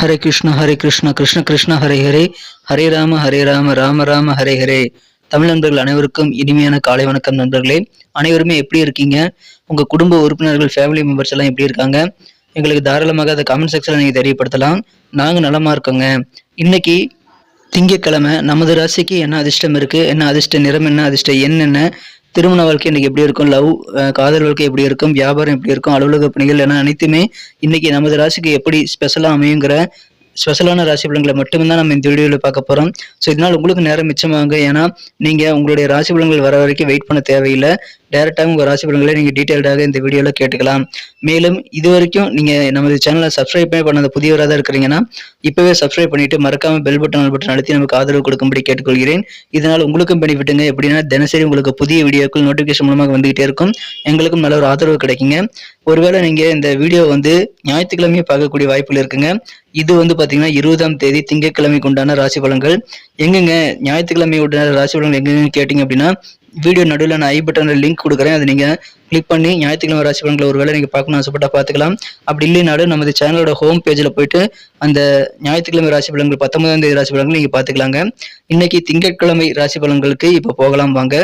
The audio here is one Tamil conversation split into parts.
ஹரே கிருஷ்ண ஹரே கிருஷ்ண கிருஷ்ண கிருஷ்ண ஹரே ஹரே ஹரே ராம ஹரே ராம ராம ராம ஹரே ஹரே தமிழ் நண்பர்கள் அனைவருக்கும் இனிமையான காலை வணக்கம் நண்பர்களே. அனைவருமே எப்படி இருக்கீங்க? உங்க குடும்ப உறுப்பினர்கள் ஃபேமிலி மெம்பர்ஸ் எல்லாம் எப்படி இருக்காங்க? எங்களுக்கு தாராளமாக அதை கமெண்ட் செக்ஷன்ல நீங்க தெரியப்படுத்தலாம். நாங்க நலமா இருக்கோங்க. இன்னைக்கு திங்கட்கிழமை நமது ராசிக்கு என்ன அதிர்ஷ்டம் இருக்கு? என்ன அதிர்ஷ்ட நிறம் என்ன அதிர்ஷ்ட எண் என்ன திருமண வாழ்க்கை இன்னைக்கு எப்படி இருக்கும்? லவ் காதல் வாழ்க்கை எப்படி இருக்கும்? வியாபாரம் எப்படி இருக்கும்? அலுவலக பணிகள் என அனைத்துமே இன்னைக்கு நமது ராசிக்கு எப்படி ஸ்பெஷலா அமையுங்கிற ஸ்பெஷலான ராசி பலன்களை மட்டும்தான் நம்ம இந்த வீடியோவில் பார்க்க போகிறோம் ஸோ இதனால் உங்களுக்கு நேரம் மிச்சமாகுங்க. ஏன்னா நீங்கள் உங்களுடைய ராசி பலன்கள் வர வரைக்கும் வெயிட் பண்ண தேவையில்லை. டேரெக்டாக உங்கள் ராசி பலன்களை நீங்கள் டீட்டெயில்டாக இந்த வீடியோவில் கேட்டுக்கலாம். மேலும் இது வரைக்கும் நீங்கள் நமது சேனலை சப்ஸ்கிரைப் பண்ணாத புதியவராக தான் இருக்கிறீங்கன்னா இப்போவே சப்ஸ்கிரைப் பண்ணிட்டு மறக்காமல் பெல் பட்டன் பட்டன் அழுத்தி நமக்கு ஆதரவு கொடுக்கும்படி கேட்டுக்கொள்கிறேன். இதனால் உங்களுக்கும் பெனிஃபிட்டுங்க எப்படின்னா தினசரி உங்களுக்கு புதிய வீடியோக்கள் நோட்டிஃபிகேஷன் மூலமாக வந்துகிட்டே இருக்கும். எங்களுக்கும் நல்ல ஒரு ஆதரவு கிடைக்குங்க. ஒருவேளை நீங்கள் இந்த வீடியோ வந்து ஞாயிற்றுக்கிழமையே பார்க்கக்கூடிய வாய்ப்புகள் இருக்குங்க. இது வந்து பார்த்தீங்கன்னா இருபதாம் தேதி திங்கட்கிழமைக்கு உண்டான ராசி பலன்கள். எங்கெங்க ஞாயிற்றுக்கிழமை உண்டான ராசி பலன்கள் எங்கெங்க கேட்டிங்க அப்படின்னா வீடியோ நடுவில் நான் ஐ பட்டனில் லிங்க் கொடுக்குறேன். அதை நீங்கள் கிளிக் பண்ணி ஞாயிற்றுக்கிழமை ராசி பலன்களை ஒரு வேளை நீங்கள் பார்க்கணும் ஆசைப்பட்டா பார்த்துக்கலாம். அப்படி இல்லைனாலும் நமது சேனலோட ஹோம் பேஜில் போயிட்டு அந்த ஞாயிற்றுக்கிழமை ராசி பலன்கள் பத்தொன்பதாம் தேதி ராசி பலன்கள் நீங்கள் பார்த்துக்கலாங்க. இன்னைக்கு திங்கட்கிழமை ராசி பலன்களுக்கு இப்போ போகலாம் வாங்க.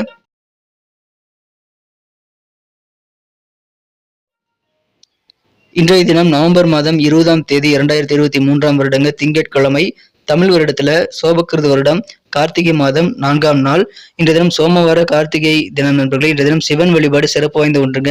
இன்றைய தினம் நவம்பர் மாதம் இருபதாம் தேதி இரண்டாயிரத்தி இருபத்தி மூன்றாம் வருடங்க திங்கட்கிழமை தமிழ் வருடத்துல சோபக்கிருது வருடம். கார்த்திகை மாதம் நான்காம் நாள். இன்றைய தினம் சோமவார கார்த்திகை தினம் நண்பர்களே இன்றைய தினம் சிவன் வழிபாடு சிறப்பு வாய்ந்த ஒன்றுங்க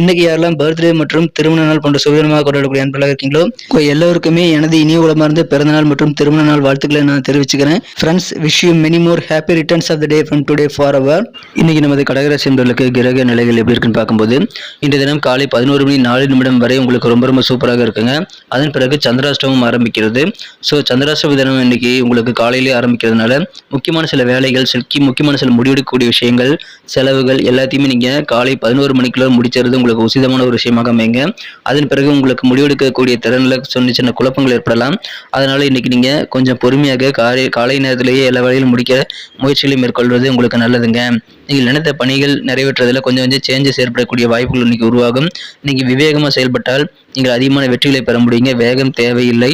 இன்னைக்கு யாரெல்லாம் பர்த்டே மற்றும் திருமண நாள் போன்ற சுதந்திரமாக கொண்டாடக்கூடிய அன்பர்களாக இருக்கீங்களோ உங்க எல்லோருக்குமே எனது இனிய உலமார்ந்த பிறந்த நாள் மற்றும் திருமண நாள் வாழ்த்துக்களை நான் தெரிவிச்சுக்கிறேன். Friends wish you many more happy returns of the day from today for our இன்னைக்கு நமது கடகராசி என்பவர்களுக்கு கிரக நிலைகள் எப்படி இருக்குன்னு பார்க்கும்போது இன்றைய தினம் காலை பதினோரு மணி நாலு நிமிடம் வரை உங்களுக்கு ரொம்ப ரொம்ப சூப்பராக இருக்குங்க. அதன் பிறகு சந்திராஷ்டமம் ஆரம்பிக்கிறது. ஸோ சந்திராஷ்டம தினம் இன்னைக்கு உங்களுக்கு காலையிலே ஆரம்பிக்கிறதுனால முக்கியமான சில வேலைகள் சிக்கி முக்கியமான சில முடிவெடுக்கக்கூடிய விஷயங்கள் செலவுகள் எல்லாத்தையுமே நீங்கள் காலை பதினோரு மணிக்குள்ள முடிச்சது உங்களுக்கு உசிதமான ஒரு விஷயமாக அமைங்க அதன் பிறகு உங்களுக்கு முடிவெடுக்கக்கூடிய திறனில் சின்ன சின்ன குழப்பங்கள் ஏற்படலாம். அதனால் இன்றைக்கி நீங்கள் கொஞ்சம் பொறுமையாக காலை காலை நேரத்திலேயே எல்லா வேலையிலும் முடிக்க முயற்சிகளை மேற்கொள்வது உங்களுக்கு நல்லதுங்க. நீங்கள் நினைத்த பணிகள் நிறைவேற்றுறதுல கொஞ்சம் கொஞ்சம் சேஞ்சஸ் ஏற்படக்கூடிய வாய்ப்புகள் இன்னைக்கு உருவாகும். நீங்கள் விவேகமாக செயல்பட்டால் நீங்கள் அதிகமான வெற்றிகளை பெற முடியுங்க. வேகம் தேவையில்லை.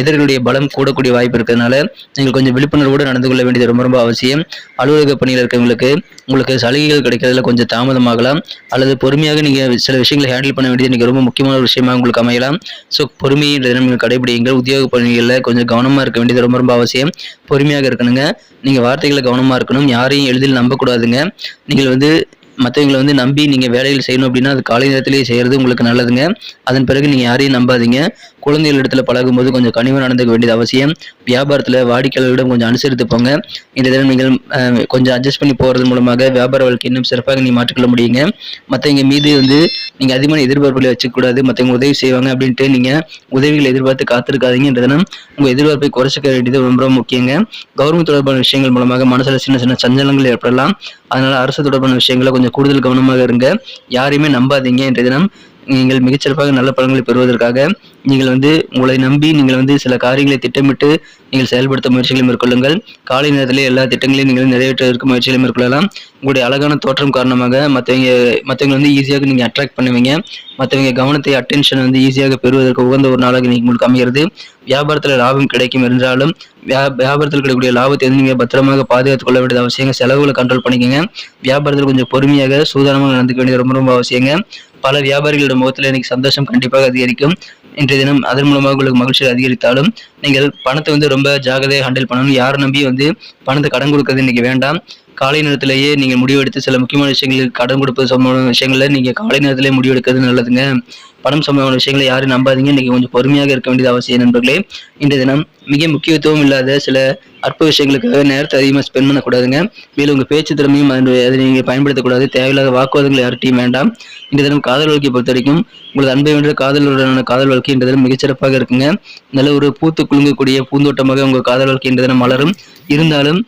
எதிர்களுடைய பலம் கூடக்கூடிய வாய்ப்பு இருக்கிறதுனால நீங்கள் கொஞ்சம் விழிப்புணர்வோடு நடந்து கொள்ள வேண்டியது ரொம்ப ரொம்ப அவசியம். அலுவலக பணியில் இருக்கிறவங்களுக்கு உங்களுக்கு சலுகைகள் கிடைக்கிறதுல கொஞ்சம் தாமதமாகலாம். அல்லது பொறுமையாக நீங்கள் சில விஷயங்களை ஹேண்டில் பண்ண வேண்டியது இன்னைக்கு ரொம்ப முக்கியமான ஒரு விஷயமாக உங்களுக்கு அமையலாம். ஸோ பொறுமையை நீங்கள் கடைபிடிங்கள் உத்தியோக பணிகளில் கொஞ்சம் கவனமாக இருக்க வேண்டியது ரொம்ப ரொம்ப அவசியம். பொறுமையாக இருக்கணுங்க. நீங்கள் வார்த்தைகளை கவனமாக இருக்கணும். யாரையும் எளிதில் நம்பக்கூடாதுங்க. நீங்கள் வந்து மற்றவங்களை வந்து நம்பி நீங்கள் வேலைகள் செய்யணும் அப்படின்னா அது காலை நேரத்திலேயே செய்கிறது உங்களுக்கு நல்லதுங்க. அதன் பிறகு நீங்கள் யாரையும் நம்பாதீங்க. குழந்தைகள் இடத்துல பழகும்போது கொஞ்சம் கனிவாக நடந்துக்க வேண்டியது அவசியம். வியாபாரத்தில் வாடிக்கையாளர்களிடம் கொஞ்சம் அனுசரித்து போங்க இந்த தினம் நீங்கள் கொஞ்சம் அட்ஜஸ்ட் பண்ணி போகிறது மூலமாக வியாபார வாழ்க்கை இன்னும் சிறப்பாக நீங்கள் மாற்றிக்கொள்ள முடியுங்க. மற்றவங்க மீது வந்து நீங்கள் அதிகமான எதிர்பார்ப்புகளை வச்சுக்கூடாது மற்றவங்க உதவி செய்வாங்க அப்படின்ட்டு நீங்கள் உதவிகளை எதிர்பார்த்து காத்திருக்காதீங்க. இந்த தினம் உங்கள் எதிர்பார்ப்பை குறைச்சிக்க வேண்டியது ரொம்ப ரொம்ப முக்கியங்க. கவர்மெண்ட் தொடர்பான விஷயங்கள் மூலமாக மனசில் சின்ன சின்ன சஞ்சலங்கள் ஏற்படலாம். அதனால் அரசு தொடர்பான விஷயங்களை கொஞ்சம் கூடுதல் கவனமாக இருங்க. யாரையுமே நம்பாதீங்க. இன்றைய தினம் நீங்கள் மிகச்சிறப்பாக நல்ல பலன்களை பெறுவதற்காக நீங்கள் வந்து உங்களை நம்பி நீங்கள் வந்து சில காரியங்களை திட்டமிட்டு நீங்கள் செயல்படுத்த முயற்சிகளை மேற்கொள்ளுங்கள். காலை நேரத்திலே எல்லா திட்டங்களையும் நீங்கள் நிறைவேற்றுவதற்கு முயற்சிகளை மேற்கொள்ளலாம். உங்களுடைய அழகான தோற்றம் காரணமாக மற்றவங்க மற்றவங்க வந்து ஈஸியாக நீங்கள் அட்ராக்ட் பண்ணுவீங்க. மற்றவங்க கவனத்தை அட்டென்ஷன் வந்து ஈஸியாக பெறுவதற்கு உகந்த ஒரு நாளாக நீங்கள் உங்களுக்கு அமைகிறது. வியாபாரத்தில் லாபம் கிடைக்கும் என்றாலும் வியா வியாபாரத்தில் கிடைக்கக்கூடிய லாபத்தை வந்து நீங்கள் பத்திரமாக பாதுகாத்துக் கொள்ள வேண்டியது அவசியங்க. செலவுகளை கண்ட்ரோல் பண்ணிக்கங்க. வியாபாரத்தில் கொஞ்சம் பொறுமையாக சூதானமாக நடந்துக்க வேண்டியது ரொம்ப ரொம்ப அவசியங்க. பல வியாபாரிகளோட முகத்தில் இன்னைக்கு சந்தோஷம் கண்டிப்பாக அதிகரிக்கும். இன்றைய தினம் அதன் மூலமாக உங்களுக்கு மகிழ்ச்சி அதிகரித்தாலும் நீங்கள் பணத்தை வந்து ரொம்ப ஜாகிரதையாக ஹேண்டில் பண்ணணும். யாரை நம்பி வந்து பணத்தை கடன் கொடுக்கறது இன்னைக்கு வேண்டாம். காலை நேரத்திலேயே நீங்கள் முடிவெடுத்து சில முக்கியமான விஷயங்களுக்கு கடன் கொடுப்பது சம்பந்தமான விஷயங்களில் நீங்கள் காலை நேரத்திலே முடிவெடுக்கிறது நல்லதுங்க. பணம் சம்பந்தமான விஷயங்களை யாரும் நம்பாதீங்க. இன்னைக்கு கொஞ்சம் பொறுமையாக இருக்க வேண்டியது அவசியம் நண்பர்களே? இந்த தினம் மிக முக்கியத்துவம் இல்லாத சில அற்ப விஷயங்களுக்காக நேரத்தை அதிகமாக ஸ்பெண்ட் பண்ணக்கூடாதுங்க. மேலும் உங்கள் பேச்சு திறமையும் அதை நீங்கள் பயன்படுத்தக்கூடாது. தேவையில்லாத வாக்குவாதங்கள் யார்ட்டையும் வேண்டாம். இந்த தினம் காதல் வாழ்க்கையை பொறுத்த வரைக்கும் உங்களது அன்பை வென்ற காதலுடனான காதல் வாழ்க்கை இந்த தினம் மிகச்சிறப்பாக இருக்குங்க. நல்ல ஒரு பூத்து குலுங்கக்கூடிய பூந்தோட்டமாக உங்கள் காதல் வாழ்க்கை இந்த தினம் மலரும். இருந்தாலும்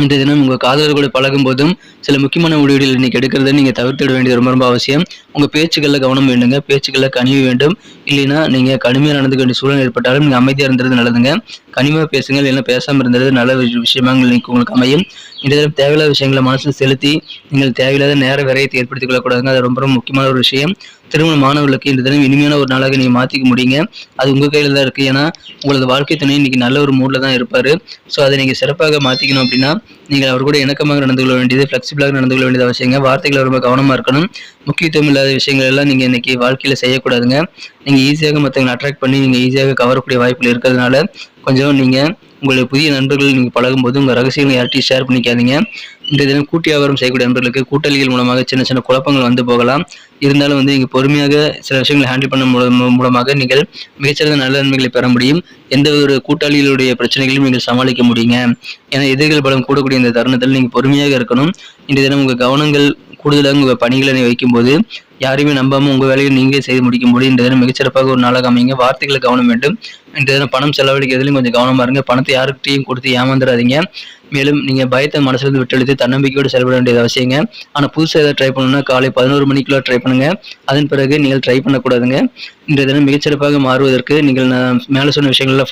இன்றைய தினம் உங்கள் காதலர்களோடு பழகும் போதும் சில முக்கியமான முடிவுகள் இன்னைக்கு எடுக்கிறத நீங்கள் தவிர்த்திட வேண்டியது ரொம்ப ரொம்ப அவசியம். உங்கள் பேச்சுக்களில் கவனம் வேண்டுங்க. பேச்சுக்களில் கனிவு வேண்டும். இல்லைன்னா நீங்கள் கடுமையாக நடந்துக்க வேண்டிய சூழ்நிலை ஏற்பட்டாலும் நீங்கள் அமைதியாக இருந்தது நல்லதுங்க. கனிமையாக பேசுங்க இல்லைன்னா பேசாமல் இருந்தது நல்ல விஷயமாக இன்னைக்கு உங்களுக்கு அமையும். இந்த தினம் தேவையில்லாத விஷயங்களை மனசில் செலுத்தி நீங்கள் தேவையில்லாத நேர விரயத்தை ஏற்படுத்திக் கொள்ளக்கூடாதுங்க. அது ரொம்ப ரொம்ப முக்கியமான ஒரு விஷயம். திருமண மாணவர்களுக்கு இந்த தினம் இனிமையான ஒரு நாளாக நீங்கள் மாற்றிக்க முடியுங்க. அது உங்கள் கையில் தான் இருக்குது ஏன்னா உங்களது வாழ்க்கை துணை இன்னைக்கு நல்ல ஒரு மூடில் தான் இருப்பார். ஸோ அதை நீங்கள் சிறப்பாக மாற்றிக்கணும் அப்படின்னா நீங்கள் அவர் கூட இணக்கமாக நடந்து கொள்ள வேண்டியது ஃப்ளெக்சிபிளாக நடந்து கொள்ள வேண்டியது அவசியங்க. வார்த்தைகளை ரொம்ப கவனமாக இருக்கணும். முக்கியத்துவம் இல்லாத விஷயங்கள் எல்லாம் நீங்கள் இன்னைக்கு வாழ்க்கையில் செய்யக்கூடாதுங்க. நீங்கள் ஈஸியாக மற்றவங்களை அட்ராக்ட் பண்ணி நீங்கள் ஈஸியாக கவரக்கூடிய வாய்ப்புகள் இருக்கிறதுனால கொஞ்சம் நீங்கள் உங்களுடைய புதிய நண்பர்கள் நீங்கள் பழகும்போது உங்கள் ரகசியங்களை யார்ட்டையும் ஷேர் பண்ணிக்காதீங்க. இந்த தினம் கூட்டி வியாபாரம் செய்யக்கூடிய நண்பர்களுக்கு கூட்டாளிகள் மூலமாக சின்ன சின்ன குழப்பங்கள் வந்து போகலாம். இருந்தாலும் வந்து நீங்கள் பொறுமையாக சில விஷயங்களை ஹேண்டில் பண்ண மூலம் மூலமாக நீங்கள் மிகச்சிறந்த நல்ல நன்மைகளை பெற முடியும். எந்த ஒரு கூட்டாளிகளுடைய பிரச்சனைகளையும் நீங்கள் சமாளிக்க முடியுங்க. ஏன்னா எதிர்கள் பலம் கூடக்கூடிய இந்த தருணத்தில் நீங்கள் பொறுமையாக இருக்கணும். இந்த தினம் உங்கள் கவனங்கள் கூடுதலாக உங்கள் பணிகளை வைக்கும்போது யாரையுமே நம்பாமல் உங்கள் வேலையை நீங்களே செய்து முடிக்கும்போது இந்த தினம் மிகச்சிறப்பாக ஒரு நாளாக அமைங்க வார்த்தைகளை கவனம் வேண்டும். இந்த தினம் பணம் செலவழிக்கிறதுலையும் கொஞ்சம் கவனமாக இருங்க. பணத்தை யாருக்கிட்டையும் கொடுத்து ஏமாந்துடாதீங்க. மேலும் நீங்கள் பயத்தை மனசுலேருந்து விட்டெழுத்து தன்னம்பிக்கையோடு செயல்பட வேண்டியது அவசியங்க. ஆனால் புதுசாக ஏதாவது ட்ரை பண்ணணும்னா காலை பதினோரு மணிக்குள்ள ட்ரை பண்ணுங்க. அதன் பிறகு நீங்கள் ட்ரை பண்ணக்கூடாதுங்க. இந்த தினம் மிகச்சிறப்பாக மாறுவதற்கு நீங்கள் நான் மேலே சொன்ன விஷயங்களில்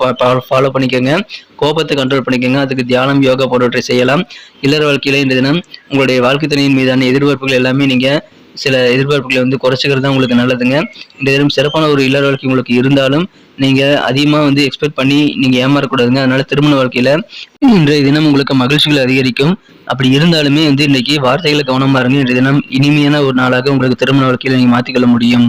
ஃபாலோ பண்ணிக்கோங்க. கோபத்தை கண்ட்ரோல் பண்ணிக்கோங்க. அதுக்கு தியானம் யோகா போன்றவற்றை செய்யலாம். இல்லற வாழ்க்கையில் இந்த தினம் உங்களுடைய வாழ்க்கை துணையின் மீதான எதிர்பார்ப்புகள் எல்லாமே நீங்கள் சில எதிர்பார்ப்புகளை வந்து குறைச்சிக்கிறது தான் உங்களுக்கு நல்லதுங்க. இந்த தினம் சிறப்பான ஒரு இல்லற வாழ்க்கை உங்களுக்கு இருந்தாலும் நீங்கள் அதிகமாக வந்து எக்ஸ்பெக்ட் பண்ணி நீங்கள் ஏமாறக்கூடாதுங்க. அதனால திருமண வாழ்க்கையில் இன்றைய தினம் உங்களுக்கு மகிழ்ச்சிகள் அதிகரிக்கும். அப்படி இருந்தாலுமே வந்து இன்னைக்கு வார்த்தைகளை கவனமாக இருங்க. இன்றைய தினம் இனிமையான ஒரு நாளாக உங்களுக்கு திருமண வாழ்க்கையில் நீங்கள் மாற்றிக்கொள்ள முடியும்.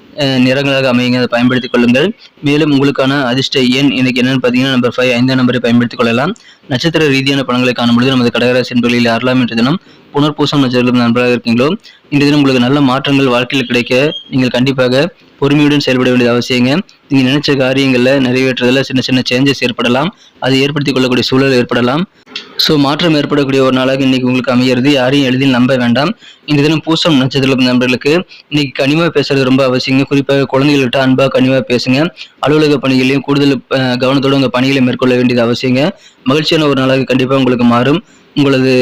நிறங்களாக அமையுங்க. அதை பயன்படுத்திக் கொள்ளுங்கள். மேலும் உங்களுக்கான அதிர்ஷ்ட எண் இன்னைக்கு என்னன்னு பார்த்தீங்கன்னா நம்பர் ஃபைவ் ஐந்தாம் நம்பரை பயன்படுத்திக் கொள்ளலாம். நட்சத்திர ரீதியான பணங்களை காணும் பொழுது நமது கடகராசி என்பதில் யாரெல்லாம் என்ற தினம் புனர்பூசம் நட்சத்திரம் நண்பராக இருக்கீங்களோ இன்று தினம் உங்களுக்கு நல்ல மாற்றங்கள் வாழ்க்கையில் கிடைக்க நீங்கள் கண்டிப்பாக பொறுமையுடன் செயல்பட வேண்டியது அவசியங்க. நீங்கள் நினைச்ச காரியங்களில் நிறைவேற்றுறதுல சின்ன சின்ன சேஞ்சஸ் ஏற்படலாம். அதை ஏற்படுத்திக் கொள்ளக்கூடிய சூழல் ஏற்படலாம். ஸோ மாற்றம் ஏற்படக்கூடிய ஒரு நாளாக இன்னைக்கு உங்களுக்கு அமைகிறது யாரையும் எளிதில் நம்ப வேண்டாம். இந்த தினம் பூசம் நட்சத்திரம் நண்பர்களுக்கு இன்னைக்கு கனிவாக பேசுறது ரொம்ப அவசியங்க. குறிப்பாக குழந்தைகள்கிட்ட அன்பாக கனிவாக பேசுங்க. அலுவலக பணிகளையும் கூடுதல் கவனத்தோடு உங்கள் பணிகளை மேற்கொள்ள வேண்டியது அவசியங்க. மகிழ்ச்சியான ஒரு நாளாக கண்டிப்பாக உங்களுக்கு மாறும். உங்களது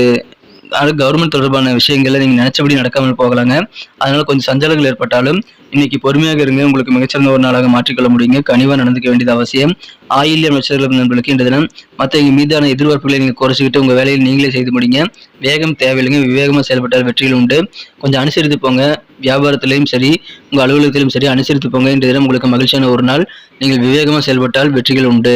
கவர்மெண்ட் தொடர்பான விஷயங்களை நீங்கள் நினைச்சபடி நடக்காமல் போகலாங்க. அதனால கொஞ்சம் சஞ்சலங்கள் ஏற்பட்டாலும் இன்னைக்கு பொறுமையாக இருங்க. உங்களுக்கு மிகச்சிறந்த ஒரு நாளாக மாற்றிக்கொள்ள முடியுங்க. கனிவா நடந்துக்க வேண்டியது அவசியம். ஆயில்யம் நட்சத்திரம் நண்பர்களுக்கு இந்த தினம் மற்ற மீதான எதிர்பார்ப்புகளை நீங்கள் குறைச்சிக்கிட்டு உங்கள் வேலையை நீங்களே செய்து முடிங்க. வேகம் தேவையில்லைங்க. விவேகமாக செயல்பட்டால் வெற்றிகள் உண்டு. கொஞ்சம் அனுசரித்து போங்க. வியாபாரத்திலையும் சரி உங்கள் அலுவலகத்திலும் சரி அனுசரித்து போங்க. இந்த தினம் உங்களுக்கு மகிழ்ச்சியான ஒரு நாள். நீங்கள் விவேகமாக செயல்பட்டால் வெற்றிகள் உண்டு.